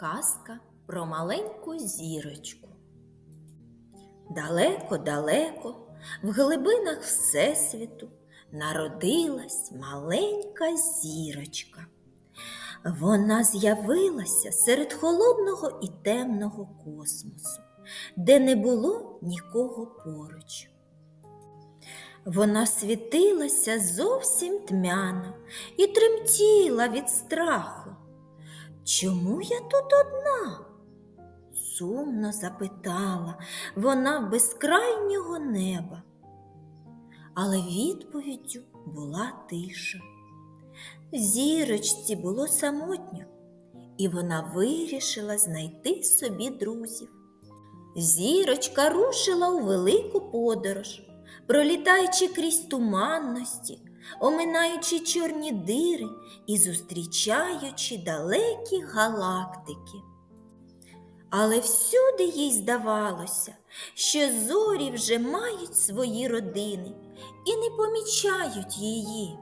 Казка про маленьку зірочку. Далеко-далеко, в глибинах Всесвіту, народилась маленька зірочка. Вона з'явилася серед холодного і темного космосу, де не було нікого поруч. Вона світилася зовсім тьмяно і тремтіла від страху. Чому я тут одна? сумно запитала вона в безкрайнього неба. Але відповіддю була тиша. Зірочці було самотньо, і вона вирішила знайти собі друзів. Зірочка рушила у велику подорож, пролітаючи крізь туманності, оминаючи чорні дири і зустрічаючи далекі галактики. Але всюди їй здавалося, що зорі вже мають свої родини і не помічають її.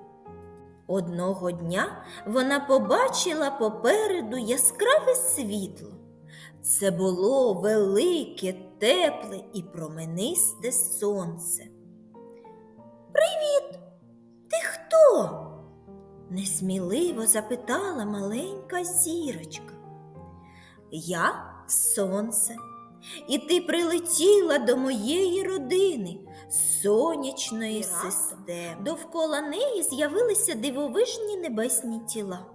Одного дня вона побачила попереду яскраве світло. Це було велике, тепле і променисте сонце. Несміливо запитала маленька зірочка. Я сонце, і ти прилетіла до моєї родини, сонячної системи. Довкола неї з'явилися дивовижні небесні тіла.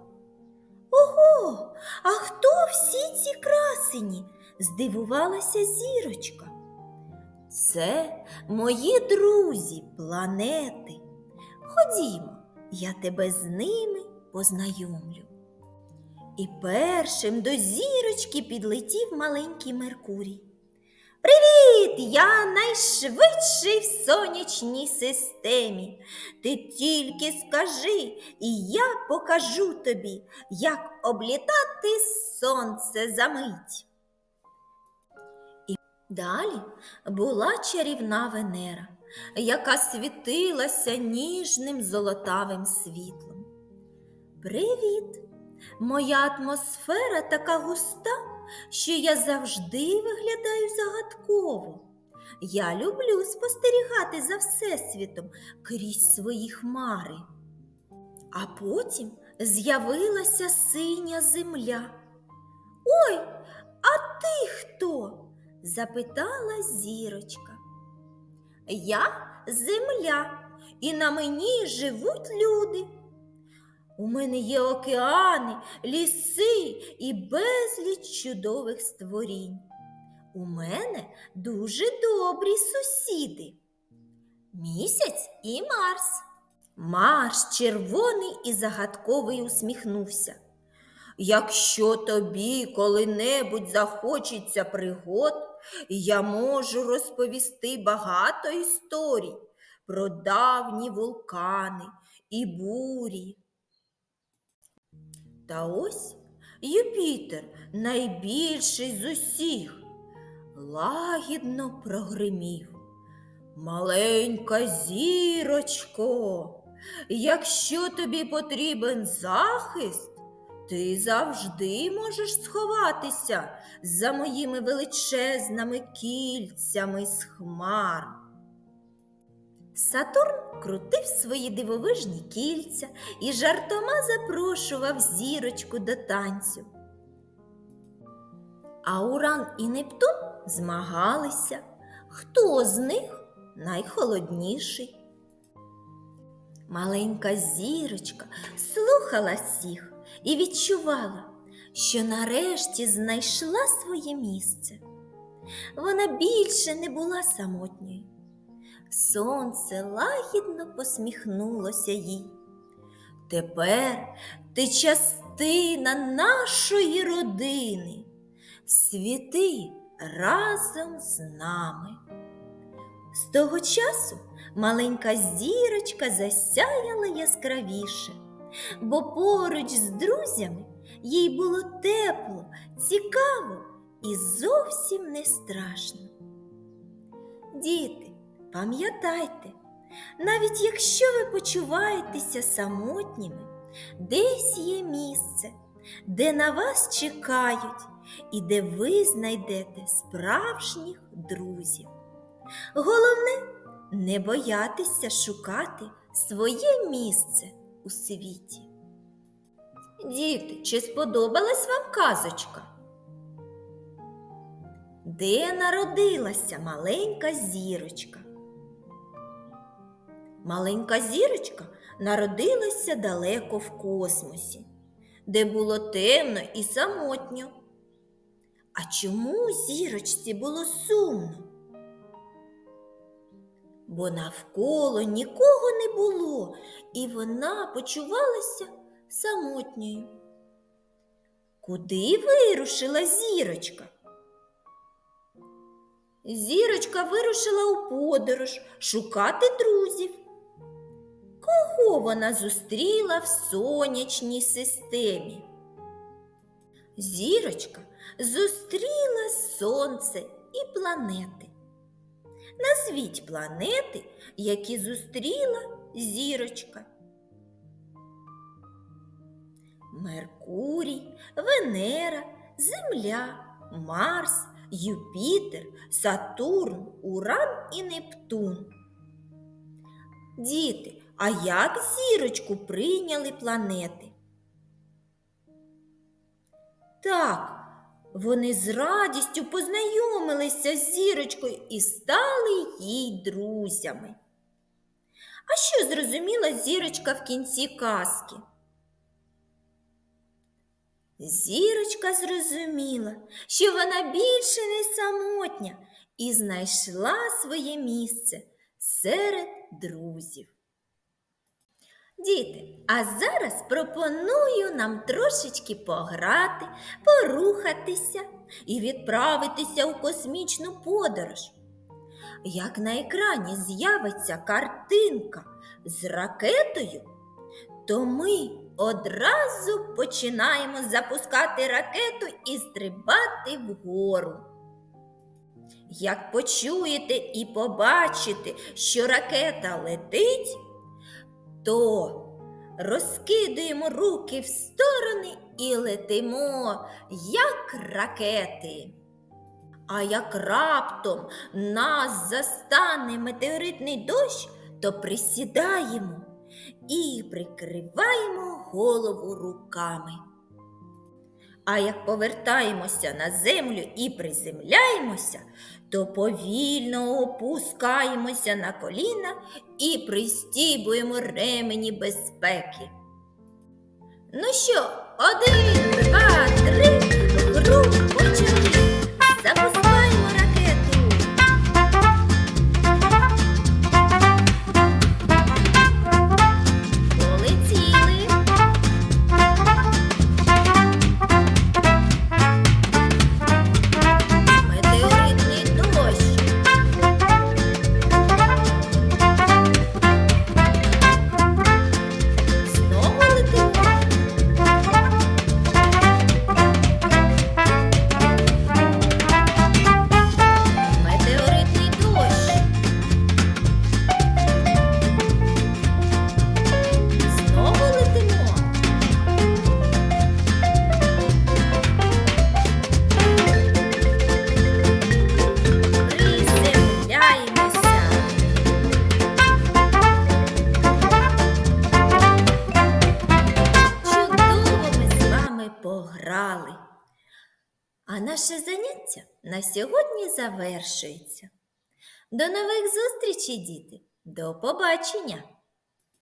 Ого, а хто всі ці красені? здивувалася зірочка. Це мої друзі, планети. Ходімо, я тебе з ними познайомлю. І першим до зірочки підлетів маленький Меркурій. Привіт! Я найшвидший в сонячній системі. Ти тільки скажи, і я покажу тобі, як облітати сонце за мить. І далі була чарівна Венера, яка світилася ніжним золотавим світлом. Привіт! Моя атмосфера така густа, що я завжди виглядаю загадково. Я люблю спостерігати за Всесвітом крізь свої хмари. А потім з'явилася синя земля. Ой, а ти хто? запитала зірочка. Я земля, і на мені живуть люди. У мене є океани, ліси і безліч чудових створінь. У мене дуже добрі сусіди. Місяць і Марс. Марс червоний і загадковий усміхнувся. Якщо тобі коли-небудь захочеться пригод, я можу розповісти багато історій про давні вулкани і бурі. Та ось Юпітер, найбільший з усіх, лагідно прогримів. Маленька зірочко, якщо тобі потрібен захист, ти завжди можеш сховатися за моїми величезними кільцями з хмар. Сатурн крутив свої дивовижні кільця і жартома запрошував зірочку до танцю. А Уран і Нептун змагалися, хто з них найхолодніший. Маленька зірочка слухала всіх і відчувала, що нарешті знайшла своє місце. Вона більше не була самотньою. Сонце лагідно посміхнулося їй. Тепер ти частина нашої родини. Світи разом з нами. З того часу маленька зірочка засяяла яскравіше, бо поруч з друзями їй було тепло, цікаво і зовсім не страшно. Діти, Пам'ятайте, навіть якщо ви почуваєтеся самотніми, десь є місце, де на вас чекають і де ви знайдете справжніх друзів. Головне не боятися шукати своє місце у світі. Діти, чи сподобалась вам казочка? Де народилася маленька зірочка? Маленька зірочка народилася далеко в космосі, де було темно і самотньо. А чому зірочці було сумно? Бо навколо нікого не було, і вона почувалася самотньою. Куди вирушила зірочка? Зірочка вирушила у подорож шукати друзів. Кого вона зустріла в сонячній системі? Зірочка зустріла сонце і планети. Назвіть планети, які зустріла зірочка. Меркурій, Венера, Земля, Марс, Юпітер, Сатурн, Уран і Нептун. Діти, а як зірочку прийняли планети? Так, вони з радістю познайомилися з зірочкою і стали їй друзями. А що зрозуміла зірочка в кінці казки? Зірочка зрозуміла, що вона більше не самотня і знайшла своє місце серед друзів. Діти, а зараз пропоную нам трошечки пограти, порухатися і відправитися у космічну подорож. Як на екрані з'явиться картинка з ракетою, то ми одразу починаємо запускати ракету і стрибати вгору. Як почуєте і побачите, що ракета летить, то розкидуємо руки в сторони і летимо, як ракети. А як раптом нас застане метеоритний дощ, то присідаємо і прикриваємо голову руками. А як повертаємося на землю і приземляємося, то повільно опускаємося на коліна і пристібуємо ремені безпеки. Ну що, один, два, три, гру А наше заняття на сьогодні завершується. До нових зустрічей, діти! До побачення!